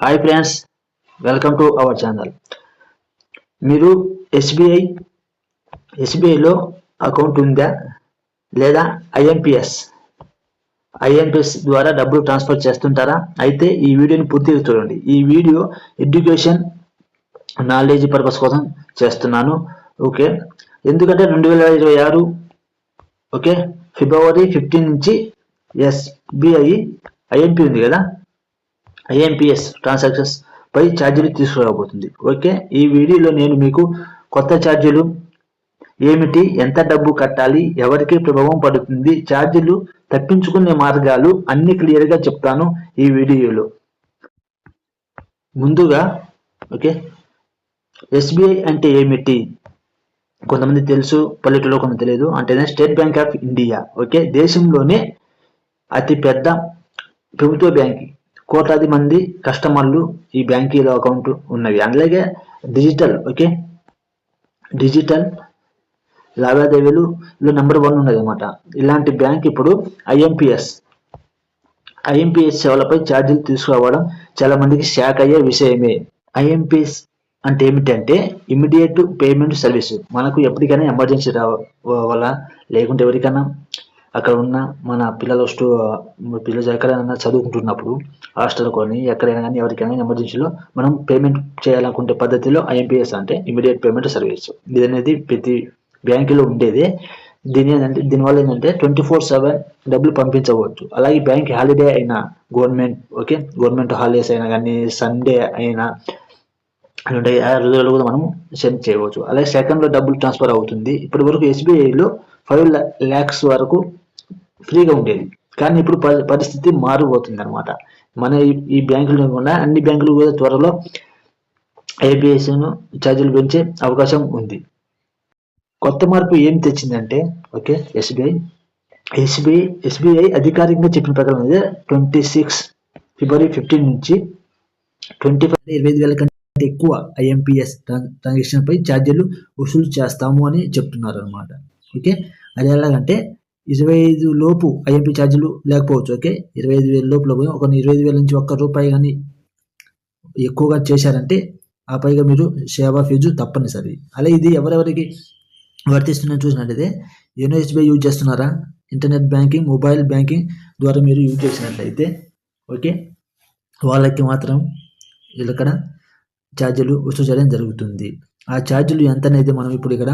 Hi friends welcome to our channel మీరు SBI ఎస్బీఐలో account ఉందా లేదా ఐఎంపిఎస్ ఐఎంపిఎస్ ద్వారా డబ్బులు ట్రాన్స్ఫర్ చేస్తుంటారా? అయితే ఈ వీడియోని పూర్తిగా చూడండి. ఈ వీడియో ఎడ్యుకేషన్ నాలెడ్జ్ పర్పస్ కోసం చేస్తున్నాను. ఓకే? ఎందుకంటే రెండు వేల ఇరవై ఆరు ఓకే? ఫిబ్రవరి ఫిఫ్టీన్ నుంచి ఎస్బీఐ ఐఎంపి ఉంది కదా? ఐఎంపిఎస్ ట్రాన్సాక్షన్స్ పై ఛార్జీలు తీసుకురాబోతుంది. ఓకే? ఈ వీడియోలో నేను మీకు కొత్త ఛార్జీలు ఏమిటి ఎంత డబ్బు కట్టాలి ఎవరికి ప్రభావం పడుతుంది ఛార్జీలు తప్పించుకునే మార్గాలు అన్ని క్లియర్గా చెప్తాను ఈ వీడియోలో. ముందుగా ఓకే? ఎస్బీఐ అంటే ఏమిటి? కొంతమంది తెలుసు పల్లెటూరులో కొంత తెలియదు. అంటే State Bank of India. Okay? దేశంలోనే అతి పెద్ద ప్రభుత్వ బ్యాంక్. కోట్లాది మంది కస్టమర్లు ఈ బ్యాంకీలో అకౌంట్ ఉన్నవి. అలాగే డిజిటల్ ఓకే? డిజిటల్ లావాదేవీలు నెంబర్ వన్ ఉన్నది అనమాట ఇలాంటి బ్యాంక్ ఇప్పుడు ఐఎంపిఎస్ ఐఎంపిఎస్ సేవలపై ఛార్జీలు తీసుకురావడం చాలా మందికి షాక్ అయ్యే విషయమే. ఐఎంపిఎస్ అంటే ఏమిటంటే ఇమీడియట్ పేమెంట్ సర్వీస్. మనకు ఎప్పటికైనా ఎమర్జెన్సీ రావాలా లేకుంటే ఎవరికైనా అక్కడ ఉన్న మన పిల్లలు స్టూ పిల్లలు ఎక్కడైనా చదువుకుంటున్నప్పుడు హాస్టల్ కొని ఎక్కడైనా కానీ ఎవరికైనా ఎమర్జెన్సీలో మనం పేమెంట్ చేయాలనుకుంటే పద్ధతిలో ఐఎంపిఎస్ అంటే ఇమీడియట్ పేమెంట్ సర్వీస్. ఇది అనేది ప్రతి బ్యాంకులో ఉండేది. దీని ఏంటంటే దీనివల్ల ఏంటంటే ట్వంటీ ఫోర్ సెవెన్ డబ్బులు పంపించవచ్చు. అలాగే బ్యాంక్ హాలిడే అయినా గవర్నమెంట్ ఓకే గవర్నమెంట్ హాలిడేస్ అయినా కానీ సండే అయినా అంటే ఆ రోజుల్లో కూడా మనం సెండ్ చేయవచ్చు. అలాగే సెకండ్లో డబ్బులు ట్రాన్స్ఫర్ అవుతుంది. ఇప్పటి వరకు ఎస్బీఐలో ఫైవ్ ల్యాక్స్ వరకు ఫ్రీగా ఉండేది. కానీ ఇప్పుడు పరిస్థితి మారిపోతుంది అనమాట మన ఈ బ్యాంకులు కూడా అన్ని బ్యాంకులు కూడా త్వరలో ఏబిఎస్ను ఛార్జీలు పెంచే అవకాశం ఉంది. కొత్త మార్పు ఏం తెచ్చిందంటే ఓకే ఎస్బీఐ. ఎస్బీఐ ఎస్బీఐ అధికారికంగా చెప్పిన ప్రకారం అయితే ట్వంటీ సిక్స్ ఫిబ్రవరి ఫిఫ్టీన్ నుంచి ట్వంటీ ఫైవ్ ఇరవై ఐదు వేల కంటే ఎక్కువ ఐఎంపిఎస్ ట్రాన్సాక్షన్ పై ఛార్జీలు వసూలు చేస్తాము అని చెప్తున్నారు అనమాట ఓకే అది ఎలాగంటే ఇరవై ఐదు లోపు ఐఎంపీ ఛార్జీలు లేకపోవచ్చు ఓకే? ఇరవై ఐదు వేల లోపల ఒక ఇరవై ఐదు వేల నుంచి ఒక్క రూపాయి కానీ ఎక్కువగా చేశారంటే ఆ పైగా మీరు సేవా ఫీజు తప్పనిసరి. అలా ఇది ఎవరెవరికి వర్తిస్తుందని చూసినట్లయితే యూనో ఎస్బీఐ యూజ్ చేస్తున్నారా? ఇంటర్నెట్ బ్యాంకింగ్ మొబైల్ బ్యాంకింగ్ ద్వారా మీరు యూజ్ చేసినట్లయితే ఓకే? వాళ్ళకి మాత్రం ఇక్కడ ఛార్జీలు వసూలు చేయడం జరుగుతుంది. ఆ ఛార్జీలు ఎంత అనేది మనం ఇప్పుడు ఇక్కడ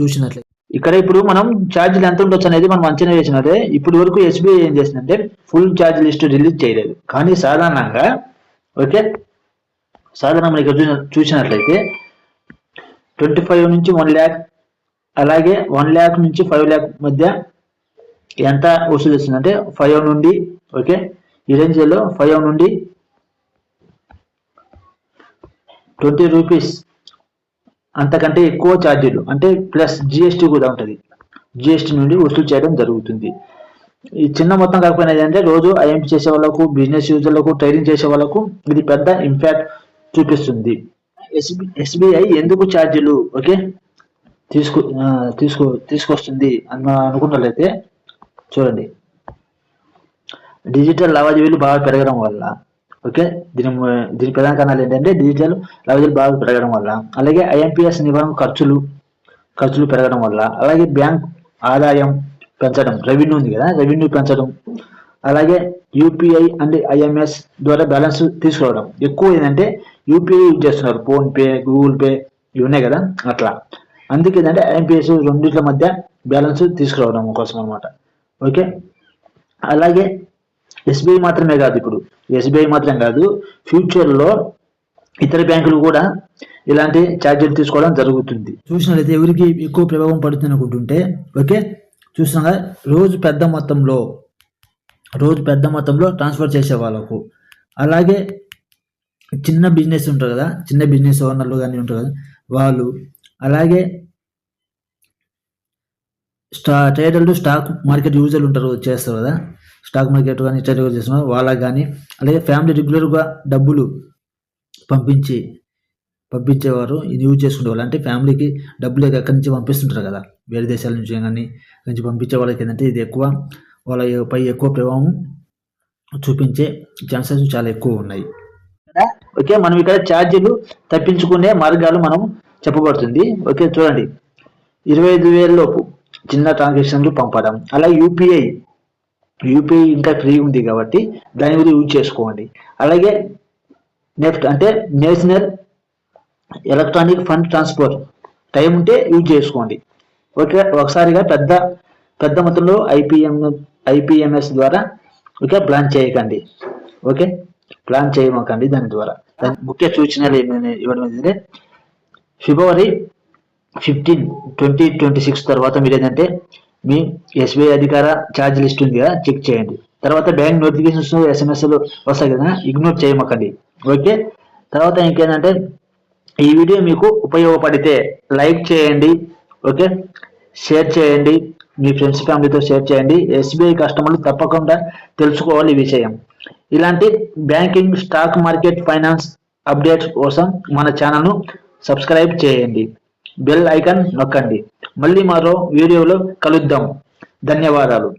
చూసినట్లయితే ఇక్కడ ఇప్పుడు మనం ఛార్జీలు ఎంత ఉండొచ్చు అనేది మనం అంచనా వేసినట్టే ఇప్పుడు వరకు ఎస్బీఐ ఏం చేసిందంటే ఫుల్ ఛార్జ్ లిస్ట్ రిలీజ్ చేయలేదు. కానీ సాధారణంగా ఓకే? సాధారణంగా ఇక్కడ చూసినట్లయితే ట్వంటీ ఫైవ్ నుంచి వన్ ల్యాక్ అలాగే వన్ ల్యాక్ నుంచి ఫైవ్ ల్యాక్ మధ్య ఎంత వసూలు చేస్తుందంటే ఫైవ్ నుండి ఓకే? ఈ రేంజ్లో ఫైవ్ నుండి ట్వంటీ రూపీస్ అంతకంటే ఎక్కువ ఛార్జీలు అంటే ప్లస్ జిఎస్టీ కూడా ఉంటుంది. జిఎస్టీ నుండి వసూలు చేయడం జరుగుతుంది. ఈ చిన్న మొత్తం కాకపోయినా ఏంటంటే రోజు ఐఎంపీ చేసే వాళ్ళకు బిజినెస్ యూజర్లకు ట్రేడింగ్ చేసే వాళ్ళకు ఇది పెద్ద ఇంపాక్ట్ చూపిస్తుంది. ఎస్బి ఎందుకు ఛార్జీలు? ఓకే? తీసుకు తీసుకు తీసుకొస్తుంది అన్న అనుకున్నట్లయితే చూడండి. డిజిటల్ లావాదేవీలు బాగా పెరగడం వల్ల ఓకే? దీని దీని ప్రధాన కారణాలు ఏంటంటే డిజిటల్ లావాదేవీలు బాగా పెరగడం వల్ల అలాగే ఐఎంపిఎస్ నివారణ ఖర్చులు ఖర్చులు పెరగడం వల్ల అలాగే బ్యాంక్ ఆదాయం పెంచడం రెవెన్యూ ఉంది కదా రెవెన్యూ పెంచడం అలాగే యూపీఐ అండ్ ఐఎంఎస్ ద్వారా బ్యాలెన్స్ తీసుకోవడం. ఎక్కువ ఏంటంటే యూపీఐ యూజ్ చేస్తున్నారు ఫోన్పే గూగుల్ పే ఇవి ఉన్నాయి కదా అట్లా. అందుకే ఏంటంటే ఐఎంపిఎస్ రెండింటి మధ్య బ్యాలెన్స్ తీసుకురావడం కోసం అనమాట ఓకే? అలాగే ఎస్బీఐ మాత్రమే కాదు ఇప్పుడు. ఎస్బీఐ మాత్రం కాదు ఫ్యూచర్లో ఇతర బ్యాంకులు కూడా ఇలాంటి ఛార్జీలు తీసుకోవడం జరుగుతుంది. చూసినట్లయితే ఎవరికి ఎక్కువ ప్రభావం పడుతుంది అనుకుంటుంటే ఓకే? చూసినా రోజు పెద్ద మొత్తంలో రోజు పెద్ద మొత్తంలో ట్రాన్స్ఫర్ చేసే వాళ్ళకు. అలాగే చిన్న బిజినెస్ ఉంటారు కదా చిన్న బిజినెస్ ఓనర్లు కానీ ఉంటారు కదా వాళ్ళు. అలాగే స్టా ట్రేడర్లు స్టాక్ మార్కెట్ యూజర్లు ఉంటారు చేస్తారు కదా. స్టాక్ మార్కెట్ కానీ ట్రేడ్ చేస్తున్నారు వాళ్ళకి కానీ అలాగే ఫ్యామిలీ రెగ్యులర్గా డబ్బులు పంపించి పంపించేవారు ఇది యూజ్ చేసుకునేవాళ్ళు. అంటే ఫ్యామిలీకి డబ్బులు ఎక్కడి నుంచి పంపిస్తుంటారు కదా? వేరే దేశాల నుంచి కానీ నుంచి పంపించే వాళ్ళకి ఏంటంటే ఇది ఎక్కువ వాళ్ళ పై ఎక్కువ ప్రభావం చూపించే ఛాన్సెస్ చాలా ఎక్కువ ఉన్నాయి. ఓకే మనం ఇక్కడ ఛార్జీలు తప్పించుకునే మార్గాలు మనం చెప్పబడుతుంది. ఓకే చూడండి. ఇరవై ఐదు వేల లోపు చిన్న ట్రాన్సాక్షన్లు పంపడం అలాగే యూపీఐ యూపీఐ ఇంకా ఫ్రీ ఉంది కాబట్టి దాని గురించి యూజ్ చేసుకోండి. అలాగే నెఫ్ట్ అంటే national electronic fund transfer time ఉంటే యూజ్ చేసుకోండి. ఓకే ఒకసారిగా పెద్ద పెద్ద మొత్తంలో ఐపీఎం ఐపీఎంఎస్ ద్వారా ఓకే ప్లాన్ చేయకండి. ఓకే ప్లాన్ చేయమాకండి దాని ద్వారా. దాని ముఖ్య సూచనలు ఏమైనా ఇవ్వడం ఏంటంటే ఫిబ్రవరి ఫిఫ్టీన్ ట్వంటీ ట్వంటీ సిక్స్ తర్వాత మీరు ఏంటంటే మీ ఎస్బీఐ అధికార ఛార్జ్ లిస్ట్ ఉంది కదా చెక్ చేయండి. తర్వాత బ్యాంక్ నోటిఫికేషన్స్ ఎస్ఎంఎస్లు వస్తాయి కదా ఇగ్నోర్ చేయమకండి. ఓకే తర్వాత ఇంకేంటంటే ఈ వీడియో మీకు ఉపయోగపడితే లైక్ చేయండి. ఓకే షేర్ చేయండి. మీ ఫ్రెండ్స్ ఫ్యామిలీతో షేర్ చేయండి. ఎస్బీఐ కస్టమర్లు తప్పకుండా తెలుసుకోవాలి ఈ విషయం. ఇలాంటి banking stock market finance updates కోసం మన ఛానల్ను సబ్స్క్రైబ్ చేయండి. బెల్ ఐకాన్ నొక్కండి. మళ్ళీ మరో వీడియోలో కలుద్దాం. ధన్యవాదాలు.